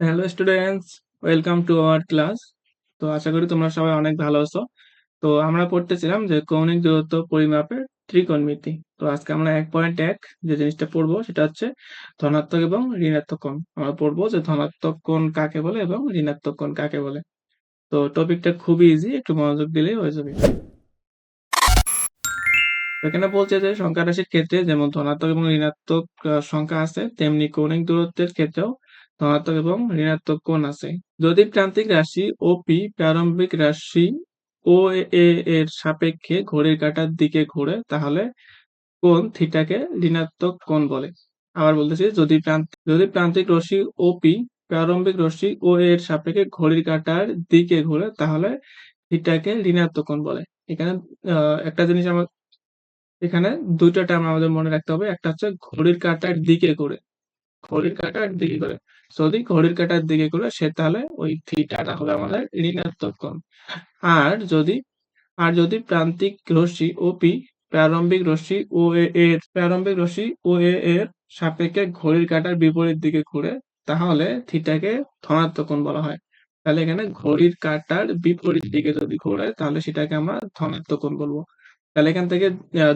Hello students welcome to our class তো আশা করি তোমরা সবাই অনেক ভালো আছো। তো আমরা পড়তেছিলাম যে কৌণিক দূরত্ব পরিমাপের ত্রিকোণমিতি। তো আজকে আমরা এক পয়েন্ট এক যে জিনিসটা পড়ব সেটা হচ্ছে ধনাত্মক এবং ঋণাত্মক কোণ। আমরা পড়ব যে ধনাত্মক কোণ কাকে বলে এবং ঋণাত্মক কোণ কাকে বলে। তো টপিকটা খুবই ইজি একটু মনোযোগ দিলেই হয়ে যাবে। এখানে বলছে যে সংখ্যা রাশির ক্ষেত্রে যেমন ধনাত্মক এবং ঋণাত্মক সংখ্যা আছে, তেমনি কৌণিক দূরত্বের ক্ষেত্রেও ধনাত্মক এবং ঋণাত্মক কোণ আছে। যদি প্রান্তিক রাশি ও পি প্রারম্ভিক রাশি ও এ এর সাপেক্ষে ঘড়ির কাটার দিকে ঘোরে, তাহলে কোণ থিটাকে ঋণাত্মক কোণ বলে। আবার বলতেছি, যদি যদি প্রান্তিক রশ্মি ও পি প্রারম্ভিক রশ্মি ও এর সাপেক্ষে ঘড়ির কাঁটার দিকে ঘোরে, তাহলে থিটাকে ঋণাত্মক কোণ বলে। এখানে একটা জিনিস আমার, এখানে দুইটা টার্ম আমাদের মনে রাখতে হবে। একটা হচ্ছে ঘড়ির কাঁটার দিকে করে ঘড়ির কাঁটার দিকে করে যদি ঘড়ির কাঁটার দিকে করে সে তাহলে ওই থিটাটা হবে আমাদের ঋণাত্মক কোণ আর যদি আর যদি প্রান্তিক রশ্মি ও পি প্রারম্ভিক রশ্মি ও এ এর, প্রারম্ভিক রশ্মি ও এ এর সাপেক্ষে ঘড়ির কাটার বিপরীত দিকে ঘুরে তাহলে থিটাকে ধনাত্মক কোণ বলা হয়। তাহলে এখানে ঘড়ির কাটার বিপরীত দিকে যদি ঘোরে তাহলে সেটাকে আমরা ধনাত্মক কোণ বলব। তাহলে এখান থেকে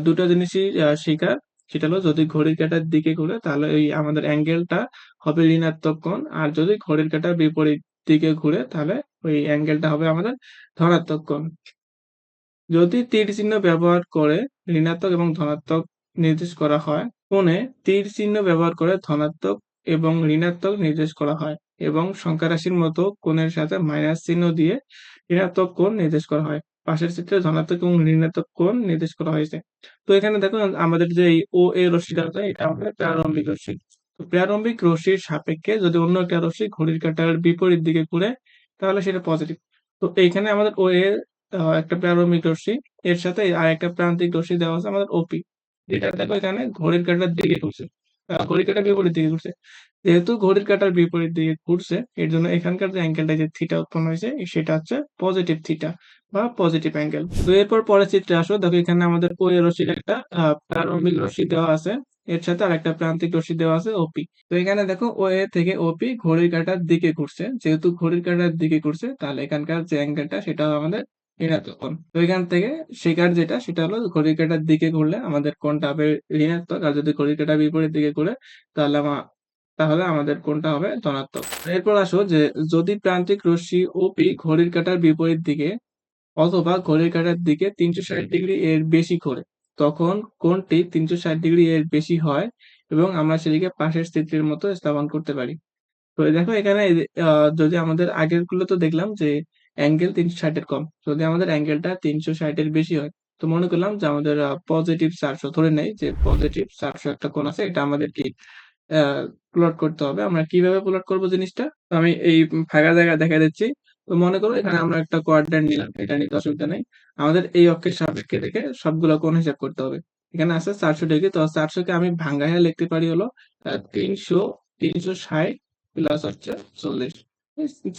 দুটো জিনিসই শেখার সেটা হলো যদি ঘড়ির কাঁটার দিকে ঘুরে তাহলে ওই আমাদের অ্যাঙ্গেলটা হবে ঋণাত্মক কোণ। আর যদি ঘড়ির কাঁটার বিপরীত দিকে ঘুরে তাহলে ওই অ্যাঙ্গেলটা হবে আমাদের ধনাত্মক কোণ। যদি তীর চিহ্ন ব্যবহার করে ঋণাত্মক এবং ধনাত্মক নির্দেশ করা হয়, কোণে তীর চিহ্ন ব্যবহার করে ধনাত্মক এবং ঋণাত্মক নির্দেশ করা হয় এবং সংখ্যা রাশির মতো কোণের সাথে মাইনাস চিহ্ন দিয়ে ঋণাত্মক কোণ নির্দেশ করা হয়। পাশের চিত্রে ধনাত্মক এবং ঋণাত্মক কোণ নির্দেশ করা হয়েছে। তো এখানে দেখো আমাদের যে ও এ রশ্মিটা আছে, এটা আমাদের প্রারম্ভিক রশ্মি। তো প্রারম্ভিক রশ্মির সাপেক্ষে যদি অন্য একটা রশ্মি ঘড়ির কাঁটার বিপরীত দিকে ঘুরে, তাহলে সেটা পজিটিভ তো এইখানে আমাদের ও এর একটা প্রারম্ভিক রশ্মি, এর সাথে আর একটা প্রান্তিক রশ্মি দেওয়া আছে আমাদের ওপি যেটা দেখো এখানে ঘড়ির কাঁটার দিকে ঘুরছে। ঘড়ির কাঁটার বিপরীত দিকে ঘুরছে। যেহেতু ঘড়ির কাঁটার বিপরীত দিকে ঘুরছে, এর জন্য এখানকার যে অ্যাঙ্গেলটা যে থিটা উৎপন্ন হয়েছে, সেটা হচ্ছে পজিটিভ থিটা বা পজিটিভ অ্যাঙ্গেল তো এরপর পরের চিত্রে আসো। দেখো, এখানে আমাদের এ রশ্মির একটা প্রারম্ভিক রশ্মি দেওয়া আছে। এর সাথে আর একটা প্রান্তিক রশ্মি দেওয়া আছে ওপি তো এখানে দেখো ও এ থেকে ওপি ঘড়ির কাঁটার দিকে ঘুরছে। যেহেতু ঘড়ির কাঁটার দিকে ঘুরছে, তাহলে এখানকার যে অ্যাঙ্গেলটা সেটা আমাদের ঋণাত্মক তো এখান থেকে শেখার যেটা, সেটা হলো ঘড়ির কাঁটার দিকে ঘুরলে আমাদের কোণটা হবে ঋণাত্মক, আর যদি ঘড়ির কাঁটার বিপরীত দিকে ঘুরে, তাহলে আমা- তাহলে আমাদের কোণটা হবে ধনাত্মক। এরপর আসো যে, যদি প্রান্তিক রশ্মি ওপি ঘড়ির কাঁটার বিপরীত দিকে অথবা ঘড়ির কাঁটার দিকে তিনশো ষাট ডিগ্রি এর বেশি ঘোরে। তখন কোণটি তিনশো ষাট ডিগ্রি এর বেশি হয় এবং আমরা সেটিকে পাশের স্থিতির মতো স্থাপন করতে পারি। তো দেখো এখানে যদি আমাদের আগেরগুলো তো দেখলাম যে অ্যাঙ্গেল তিনশো ষাটের কম। যদি আমাদের অ্যাঙ্গেলটা তিনশো ষাটের বেশি হয় তো মনে করলাম যে আমাদের পজিটিভ চারশো ধরে নেই যে পজিটিভ চারশো একটা কোণ আছে এটা আমাদের কি প্লট করতে হবে। আমরা কীভাবে প্লট করব জিনিসটা? তো আমি এই ফাঁকা জায়গা দেখা দিচ্ছি। তো মনে করো এখানে আমরা একটা কোয়াড্রেন্ট নিলাম, এটা নিতে অসুবিধা নেই। আমাদের এই অক্ষের সাপেক্ষে রেখে সবগুলো কোণ হিসাব করতে হবে। এখানে আছে চারশো ডিগ্রি, তো চারশো কে আমি ভাঙ্গাইয়া লিখতে পারি হলো তিনশো তিনশো ষাট প্লাস হচ্ছে চল্লিশ।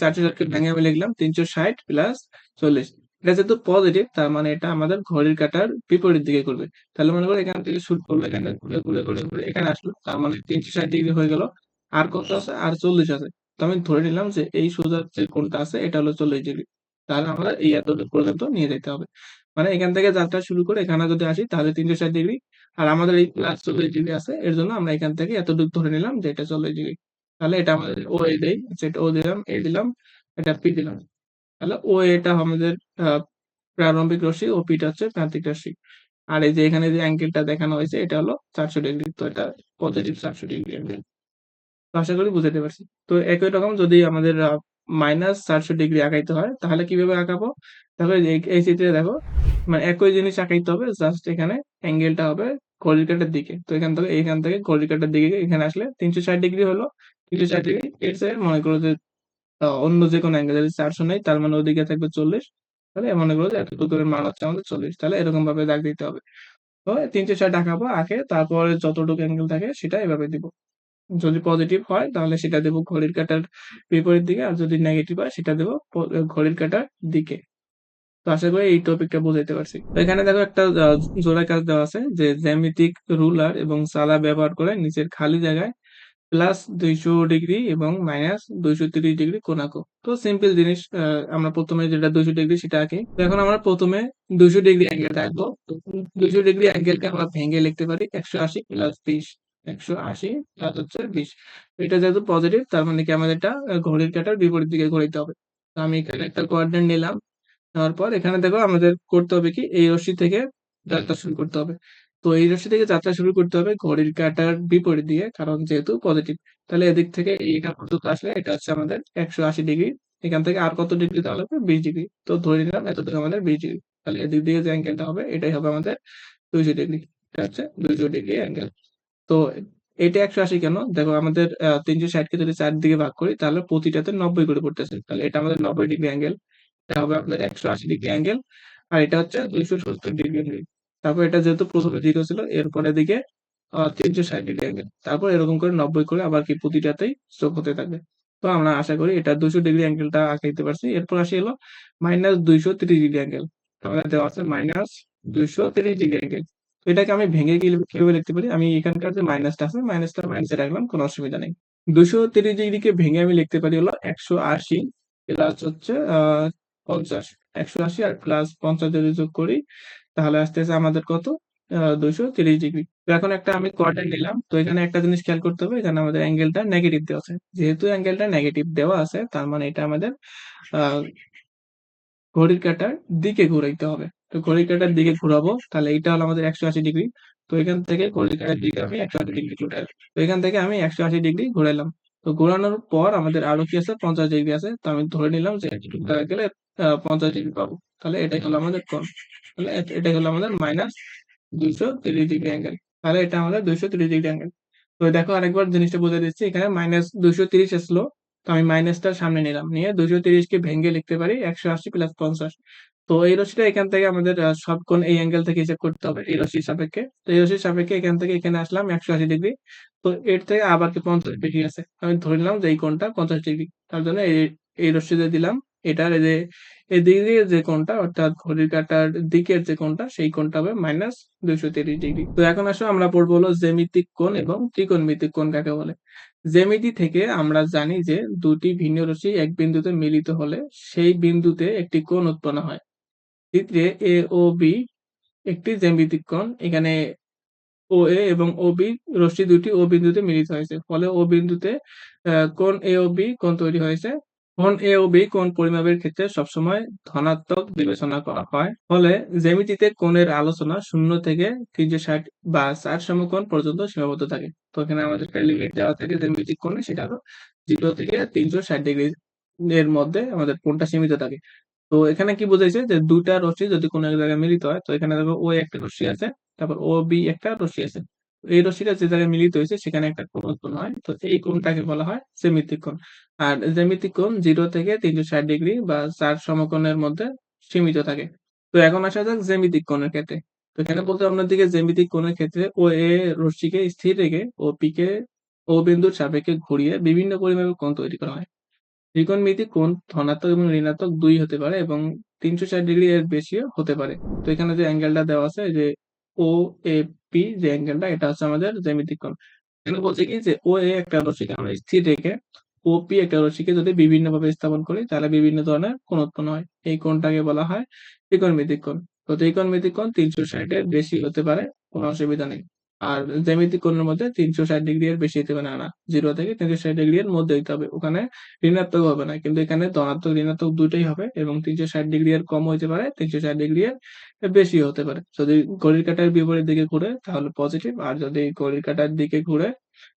চারশো ষাটকে ভেঙে আমি লিখলাম তিনশো ষাট প্লাস চল্লিশ। এটা যেহেতু পজিটিভ তার মানে এটা আমাদের ঘড়ির কাটার বিপরীত দিকে করবে তাহলে মনে করো এখান থেকে শুট করবে এখানে ঘুরে ঘুরে ঘুরে ঘুরে, এখানে আসলো, তার মানে তিনশো ষাট ডিগ্রি হয়ে গেল। আর কত আছে? আর চল্লিশ আছে। তো আমি ধরে নিলাম যে এই সোজা যে কোনটা আছে, এটা হলো চল্লিশ ডিগ্রি। তাহলে আমরা এই এত পর্যন্ত নিয়ে যেতে হবে। মানে এখান থেকে যাত্রা শুরু করে এখানে যদি আসি, তাহলে তিনশো ষাট ডিগ্রি। আর আমাদের এই প্লাস চল্লিশ ডিগ্রি আছে, এর জন্য আমরা এখান থেকে এতটুকু ধরে নিলাম যে এটা চল্লিশ ডিগ্রি। তাহলে এটা আমাদের ও এ দেই সেটা ও দিলাম এ দিলাম, এটা পি দিলাম। তাহলে ও এটা আমাদের প্রারম্ভিক রশ্মি ও পিটা হচ্ছে প্রান্তিক রশ্মি। আর এই যে এখানে যে অ্যাঙ্গেলটা দেখানো হয়েছে, এটা হলো চারশো ডিগ্রি। তো এটা পজিটিভ চারশো ডিগ্রি। অ্যাঙ্গেল তো আশা করি বুঝাতে পারছি। তো একই রকম যদি আমাদের মাইনাস চারশো ডিগ্রি আঁকাইতে হয় তাহলে কীভাবে আঁকাবো? তাহলে এই চিত্রে দেখো মানে একই জিনিস আঁকাইতে হবে জাস্ট এখানে অ্যাঙ্গেলটা হবে ঘড়ির কাঁটার দিকে। তো এখান থেকে এখান থেকে ঘড়ির কাঁটার দিকে এখানে আসলে তিনশো ষাট ডিগ্রি হলো তিনশো ষাট ডিগ্রি এর সাইড মনে করো যে অন্য যে কোনো অ্যাঙ্গেল যদি চারশো নেই তার মানে ওদিকে থাকবে চল্লিশ তাহলে মনে করো যে এতটুকু দূরের মান হচ্ছে আমাদের চল্লিশ তাহলে এরকম ভাবে দাগ দিতে হবে। তো তিনশো ষাট আঁকাবো আঁকে তারপরে যতটুকু অ্যাঙ্গেল থাকে সেটা এভাবে দিব। যদি পজিটিভ হয়, তাহলে সেটা দেবো ঘড়ির কাটার বিপরীত দিকে আর যদি নেগেটিভ হয়, সেটা দেবো ঘড়ির কাটার দিকে। তো আশা করি এই টপিকটা বুঝাইতে পারছি। তো এখানে দেখো একটা জোড়া কাজ দেওয়া আছে যে জ্যামিতিক রুলার এবং চালা ব্যবহার করে নিচের খালি জায়গায় প্লাস দুইশো ডিগ্রি এবং মাইনাস দুইশো তিরিশ ডিগ্রি কোণ আঁকো তো সিম্পল জিনিস আমরা প্রথমে যেটা দুইশো ডিগ্রি সেটা আঁকি। এখন আমরা প্রথমে দুইশো ডিগ্রি অ্যাঙ্গেল আঁকবো। দুইশো ডিগ্রি অ্যাঙ্গেলকে আমরা ভেঙে লিখতে পারি একশো আশি প্লাস বিশ একশো আশি প্লাস হচ্ছে বিশ। এটা যেহেতু পজিটিভ তার মানে কি আমাদের এটা ঘড়ির কাঁটার বিপরীত দিকে ঘুরিতে হবে। তো আমি এখানে একটা কোঅর্ডিনেট নিলাম। নেওয়ার পর এখানে দেখো আমাদের করতে হবে কি এই রশ্মি থেকে যাত্রা শুরু করতে হবে। তো এই রশ্মি থেকে যাত্রা শুরু করতে হবে ঘড়ির কাঁটার বিপরীত দিয়ে কারণ যেহেতু পজিটিভ তাহলে এদিক থেকে এইখান পর্যন্ত আসলে এটা হচ্ছে আমাদের একশো আশি ডিগ্রি। এখান থেকে আর কত ডিগ্রি তাহলে হবে? বিশ ডিগ্রি। তো ধরে নিলাম এতটুকু আমাদের বিশ ডিগ্রি। তাহলে এদিক দিয়ে যে অ্যাঙ্গেলটা হবে এটাই হবে আমাদের দুইশো ডিগ্রি। এটা হচ্ছে দুইশো ডিগ্রি অ্যাঙ্গেল তো এটা একশো আশি কেন? দেখো আমাদের তিনশো ষাটকে যদি চার দিকে ভাগ করি, তাহলে প্রতিটাতে নব্বই করে পড়তেছে। তাহলে এটা আমাদের নব্বই ডিগ্রি অ্যাঙ্গেল, এটা হবে আপনার একশো আশি ডিগ্রি অ্যাঙ্গেল, আর এটা হচ্ছে দুইশো সত্তর ডিগ্রি তারপর এটা যেহেতু প্রথমে দিকে ছিল এরপরে দিকে তিনশো ষাট ডিগ্রি অ্যাঙ্গেল। তারপর এরকম করে নব্বই করে আবার কি প্রতিটাতেই যোগ হতে থাকবে তো আমরা আশা করি এটা দুশো ডিগ্রি অ্যাঙ্গেলটা আঁকাইতে পারছি। এরপর আসি এলো মাইনাস দুইশো তিরিশ ডিগ্রি অ্যাঙ্গেল। আমাদের দেওয়া আছে মাইনাস দুইশো তিরিশ ডিগ্রি অ্যাঙ্গেল। এটাকে আমি ভেঙে গিয়ে কীভাবে লিখতে পারি? আমি এখানকার যে মাইনাসটা আছে মাইনাসটা মাইনাসে রাখলাম কোনো অসুবিধা নেই। দুশো তিরিশ ডিগ্রিকে ভেঙে আমি লিখতে পারি হলো একশো আশি প্লাস হচ্ছে পঞ্চাশ। একশো আশি আর প্লাস পঞ্চাশ যদি যোগ করি তাহলে আসতেছে আমাদের কত? দুশো তিরিশ ডিগ্রি। এখন একটা আমি কোয়ার্টার নিলাম তো এখানে একটা জিনিস খেয়াল করতে হবে এখানে আমাদের অ্যাঙ্গেলটা নেগেটিভ দেওয়া আছে। যেহেতু অ্যাঙ্গেলটা নেগেটিভ দেওয়া আছে তার মানে এটা আমাদের আহ ঘড়ির কাটার দিকে ঘুরাইতে হবে। তো ঘড়ির দিকে ঘুরাবো, তাহলে এটা হলো আমাদের একশো আশি ডিগ্রি তো এখান থেকে ঘড়ির দিকে আমি একশো আশি ডিগ্রি ঘুরাই তো এখান থেকে আমি একশো আশি ডিগ্রি ঘুরাইলাম তো ঘোরানোর পর আমাদের আরও কি আছে? পঞ্চাশ ডিগ্রি আছে। তো আমি ধরে নিলাম যে গেলে পঞ্চাশ ডিগ্রি পাবো। তাহলে এটাই হলো আমাদের কোণ। তাহলে এটাই হলো আমাদের মাইনাস দুইশো তিরিশ ডিগ্রি অ্যাঙ্গেল তাহলে এটা আমাদের দুইশো তিরিশ ডিগ্রি অ্যাঙ্গেল তো দেখো আরেকবার জিনিসটা বুঝে দিচ্ছি। এখানে মাইনাস দুইশো তিরিশ আসলো তো আমি মাইনাসটা সামনে নিলাম। নিয়ে দুইশো তিরিশকে ভেঙে লিখতে পারি একশো আশি প্লাস পঞ্চাশ। তো এই রশিটা এখান থেকে আমাদের সব কোণ এই অ্যাঙ্গেল থেকে হিসাব করতে হবে, এই রশির সাপেক্ষে। তো এই রশির সাপেক্ষে এখান থেকে এখানে আসলাম একশো আশি ডিগ্রি। তো এর থেকে আবার কি পঞ্চাশ ডিগ্রি আছে? আমি ধরে নিলাম যে এই কোণটা পঞ্চাশ ডিগ্রি। তার জন্য এই এই রশ্মিতে দিলাম। এটার এই যে, এই এদিকে যে কোণটা, অর্থাৎ ঘড়ির কাঁটার দিকের যে কোণটা, সেই কোণটা হবে মাইনাস দুইশো তিরিশ ডিগ্রি। তো এখন আসো, আমরা পড়ব হলো জ্যামিতিক কোণ এবং ত্রিকোণমিতিক কোণ কাকে বলে। জ্যামিতি থেকে আমরা জানি যে দুটি ভিন্ন রশ্মি এক বিন্দুতে মিলিত হলে সেই বিন্দুতে একটি কোণ উৎপন্ন হয়। চিত্রে এ ও বি একটি জ্যামিতিক কোণ এখানে ও এ এবং ও বি রশ্মি দুটি ও বিন্দুতে মিলিত হয়েছে। ফলে ও বিন্দুতে কোণ এ ও বি কোণ তৈরি হয়েছে। কোণ এ ও বি কোণ পরিমাপের ক্ষেত্রে সবসময় ধনাত্মক বিবেচনা করা হয়। ফলে জ্যামিতিতে কোণের আলোচনা শূন্য থেকে তিনশো ষাট বা চার সমকোণ পর্যন্ত সীমাবদ্ধ থাকে। তো এখানে আমাদের লিমিট দেওয়া থাকে জ্যামিতিক কোণে সেটা হলো জিরো থেকে তিনশো ষাট ডিগ্রি এর মধ্যে আমাদের কোণটা সীমিত থাকে। তো এখানে কি বোঝাইছে যে দুইটা রশ্মি যদি কোনো এক জায়গায় মিলিত হয়, তো এখানে দেখো ও একটা রশ্মি আছে, তারপর ও বি একটা রশ্মি আছে। এই রশ্মিটা যে জায়গায় মিলিত হয়েছে, সেখানে একটা কোণ উৎপন্ন হয়। তো এই কোণটাকে বলা হয় জ্যামিতিক কোণ। আর জ্যামিতিক কোণ জিরো থেকে তিনশো ষাট ডিগ্রি বা চার সমকোণের মধ্যে সীমিত থাকে। তো এখন আসা যাক জ্যামিতিক কোণের ক্ষেত্রে। তো এখানে বলতে আপনার দিকে জ্যামিতিক কোণের ক্ষেত্রে ও এ রশ্মিকে স্থির রেখে ও পি কে ও বিন্দুর সাপেক্ষে ঘুরিয়ে বিভিন্ন পরিমাপের কোণ তৈরি করা হয়। ত্রিকোণমিতিক কোণ ধনাত্মক এবং ঋণাত্মক দুই হতে পারে এবং তিনশো ষাট ডিগ্রি এর বেশিও হতে পারে। তো এখানে যে অ্যাঙ্গেলটা দেওয়া আছে, যে ও এ পি যে অ্যাঙ্গেলটা এটা হচ্ছে আমাদের জ্যামিতিক কোণ। এখানে বলছে কি যে ও এ একটা রশ্মিকে আমরা স্থির রেখে ও পি একটা রশ্মিকে যদি বিভিন্ন ভাবে স্থাপন করি, তাহলে বিভিন্ন ধরনের কোণ উৎপন্ন হয়। এই কোণটাকে বলা হয় ত্রিকোণমিতিক কোণ। তো ত্রিকোণমিতিক কোণ তিনশো ষাটের বেশি হতে পারে, কোনো অসুবিধা নেই। আর জ্যামিতিক কোণের মধ্যে তিনশো ষাট ডিগ্রি এর বেশি হতে পারে। না জিরো থেকে তিনশো ষাট ডিগ্রি এর মধ্যে হইতে হবে। ওখানে ঋণাত্মক হবে না কিন্তু এখানে ধনাত্মক ঋণাত্মক দুটোই হবে এবং তিনশো ষাট ডিগ্রি এর কম হইতে পারে তিনশো ষাট ডিগ্রি এর বেশি হতে পারে। যদি ঘড়ির কাঁটার বিপরীত দিকে ঘুরে তাহলে পজিটিভ আর যদি ঘড়ির কাঁটার দিকে ঘুরে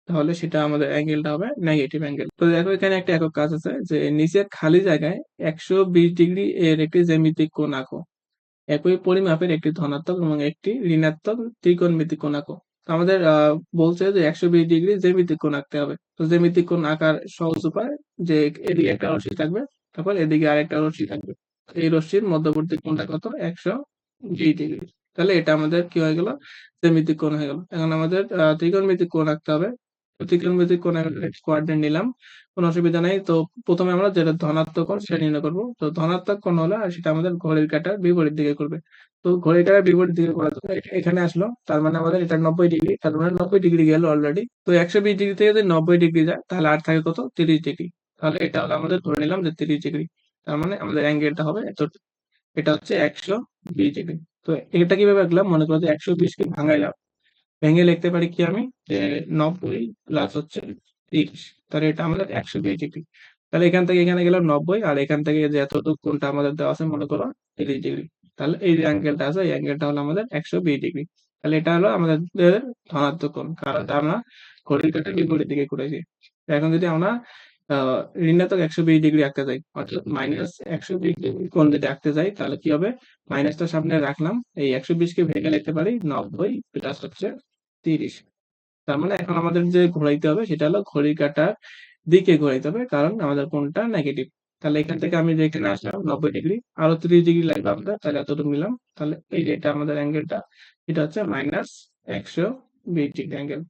তাহলে সেটা আমাদের অ্যাঙ্গেলটা হবে নেগেটিভ অ্যাঙ্গেল তো দেখো এখানে একটা একক কাজ আছে যে নিচের খালি জায়গায় একশো বিশ ডিগ্রি এর একটি জ্যামিতিক কোণ আঁকো। একই পরিমাপের একটি ধনাত্মক এবং একটি ঋণাত্মক ত্রিকোণমিতিক কোণ আঁকো আমাদের বলছে যে একশো বিশ ডিগ্রি জ্যামিতিক কোণ আঁকতে হবে। তো জ্যামিতিক কোণ আঁকার সহজ উপায় যে এদিকে একটা রশ্মি থাকবে, তারপর এদিকে আরেকটা রশ্মি থাকবে। এই রশ্মির মধ্যবর্তী কোণটা কত? একশো বিশ ডিগ্রি। তাহলে এটা আমাদের কি হয়ে গেল? জ্যামিতিক কোণ হয়ে গেল। এখন আমাদের ত্রিকোণমিতিক কোণ আঁকতে হবে। তো ত্রিকোণমিতিক কোণ কোয়াড্রেন্ট নিলাম কোনো অসুবিধা নাই। তো প্রথমে আমরা যেটা ধনাত্মক কোণ সেটা নির্ণয় করব। তো ধনাত্মক কোণ হলে আর সেটা আমাদের ঘড়ির কাঁটার বিপরীত দিকে করবে। তো ঘড়ির কাঁটার বিপরীত দিকে হবে এ- এখানে আসলো। তার মানে আমাদের এটা নব্বই ডিগ্রি তার মানে নব্বই ডিগ্রি গেল অলরেডি তো একশো বিশ ডিগ্রি থেকে যদি নব্বই ডিগ্রি যায় তাহলে আর থাকে কত? তিরিশ ডিগ্রি। তাহলে এটা হলো আমাদের ধরে নিলাম যে তিরিশ ডিগ্রি। তার মানে আমাদের অ্যাঙ্গেলটা হবে এত এটা হচ্ছে একশো বিশ ডিগ্রি। তো এটা কীভাবে রাখলাম মনে করো যে একশো বিশকে ভাঙাইলাম। ভেঙে লিখতে পারি কি আমি? যে নব্বই প্লাস হচ্ছে তিরিশ। তাহলে এটা আমাদের একশো বিশ ডিগ্রি তাহলে এখান থেকে এখানে গেলাম নব্বই আর এখান থেকে যে এতটুকু কোনটা আমাদের দেওয়া আছে মনে করো তিরিশ ডিগ্রি। তাহলে এই যে অ্যাঙ্গেলটা আছে এই অ্যাঙ্গেলটা হলো আমাদের একশো বিশ ডিগ্রি তাহলে এটা হলো আমাদের ধনাত্মক কোণ। কারণ আমরা ঘড়ির কাঁটার বিপরীত দিকে ঘুরেছি। এখন যদি আমরা আহ ঋণাত্মক একশো বিশ ডিগ্রি আঁকতে যাই অর্থাৎ মাইনাস একশো বিশ ডিগ্রি কোণ যদি আঁকতে যাই তাহলে কি হবে? মাইনাসটা সামনে রাখলাম। এই একশো বিশকে ভেঙে লিখতে পারি নব্বই প্লাস হচ্ছে তিরিশ। তার মানে এখন আমাদের যে ঘোরাইতে হবে সেটা হলো ঘড়ির কাটার দিকে ঘোরাইতে হবে কারণ আমাদের কোনটা নেগেটিভ তাহলে এখান থেকে আমি যে এখানে আসলাম নব্বই ডিগ্রি আরও তিরিশ ডিগ্রি লাগবে আমাদের তাহলে এতটুকু নিলাম। তাহলে এই যে এটা আমাদের অ্যাঙ্গেলটা এটা হচ্ছে মাইনাস একশো বিশ ডিগ্রি অ্যাঙ্গেল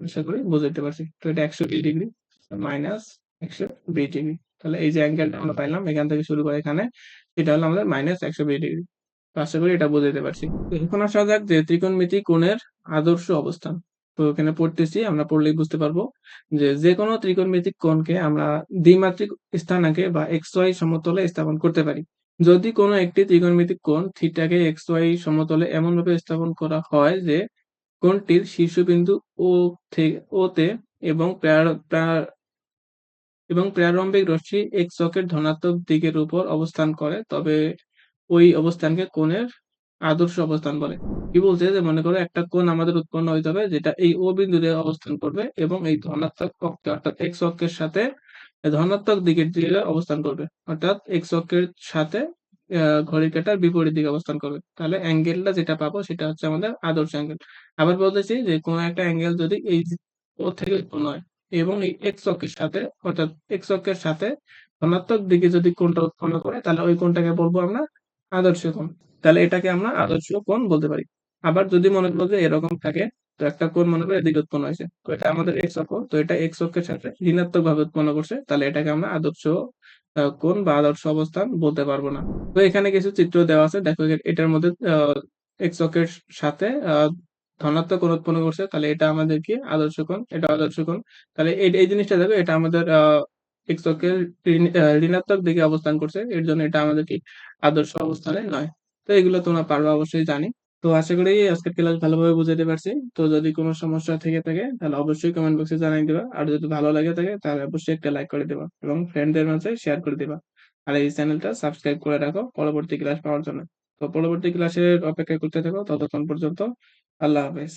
আশা করি বুঝতে পারছি। তো এটা একশো বিশ ডিগ্রি মাইনাস একশো বিশ ডিগ্রি তাহলে এই যে অ্যাঙ্গেলটা আমরা পাইলাম এখান থেকে শুরু করে এখানে এটা হলো আমাদের মাইনাস একশো বিশ ডিগ্রি আশা করি এটা বুঝতে পারছি। এখন আসা যাক যে ত্রিকোণমিতি কোণের আদর্শ অবস্থান। তো এখানে পড়তেছি, আমরা পড়লেই বুঝতে পারব যে যে কোনো ত্রিকোণমিতিক কোণকে আমরা দ্বিমাত্রিক স্থানাঙ্কে বা এক্স ওয়াই সমতলে স্থাপন করতে পারি। যদি কোনো একটি ত্রিকোণমিতিক কোণ থিটাকে এক্স ওয়াই সমতলে এমনভাবে স্থাপন করা হয় যে কোণটির শীর্ষবিন্দু ও ওতে এবং এবং প্রারম্ভিক রশ্মি এক্স অক্ষের ধনাত্মক দিকের উপর অবস্থান করে, তবে ওই অবস্থানকে কোণের আদর্শ অবস্থান বলে। কি বলছে? যে মনে করো একটা কোণ আমাদের উৎপন্ন হইতে হবে, যেটা এই ও বিন্দুতে অবস্থান করবে এবং এই ধনাত্মক অক্ষে, অর্থাৎ এক্স অক্ষের সাথে ধনাত্মক দিকের দিকে অবস্থান করবে। অর্থাৎ এক্স অক্ষের সাথে ঘড়ির কাঁটার বিপরীত দিকে অবস্থান করবে। তাহলে অ্যাঙ্গেলটা যেটা পাবো, সেটা হচ্ছে আমাদের আদর্শ অ্যাঙ্গেল। আবার বলতেছি যে কোনো একটা অ্যাঙ্গেল যদি এই ও থেকে উৎপন্ন হয় এবং এই এক্স অক্ষের সাথে, অর্থাৎ এক্স অক্ষের সাথে ধনাত্মক দিকে যদি কোনটা উৎপন্ন করে, তাহলে ওই কোনটাকে বলব আমরা আদর্শ কোণ। তাহলে এটাকে আমরা আদর্শ কোণ বলতে পারি। আবার যদি মনে করো যে এরকম থাকে তো একটা কোণ মনে করো এদিকে উৎপন্ন হয়েছে। তো এটা আমাদের এক্স অক্ষ তো এটা এক্স অক্ষের সাথে ঋণাত্মক ভাবে উৎপন্ন করছে। তাহলে এটাকে আমরা আদর্শ কোণ বা আদর্শ অবস্থান বলতে পারব না। তো এখানে কিছু চিত্র দেওয়া আছে। দেখো এটার মধ্যে এক্স অক্ষের সাথে আহ, ধনাত্মক কোণ উৎপন্ন করছে। তাহলে এটা আমাদের কি? আদর্শ কোণ। এটা আদর্শ কোণ। তাহলে এই এই জিনিসটা দেখো এটা আমাদের ঋণাত্মক দিকে অবস্থান করছে। এর জন্য এটা আমাদের কি আদর্শ অবস্থানে নয়। তো এগুলো তোমরা পারবে অবশ্যই জানি। তো আশা করি আজকের ক্লাস ভালোভাবে বুঝাতে পারছি। তো যদি কোনো সমস্যা থেকে থাকে, তাহলে অবশ্যই কমেন্ট বক্সে জানিয়ে দিবা। আর যদি ভালো লাগে থাকে, তাহলে অবশ্যই একটা লাইক করে দিবা এবং ফ্রেন্ডদের মাঝে শেয়ার করে দিবা। আর এই চ্যানেলটা সাবস্ক্রাইব করে রাখো পরবর্তী ক্লাস পাওয়ার জন্য। তো পরবর্তী ক্লাসের অপেক্ষা করতে থাকো ততক্ষণ পর্যন্ত। আল্লাহ হাফেজ।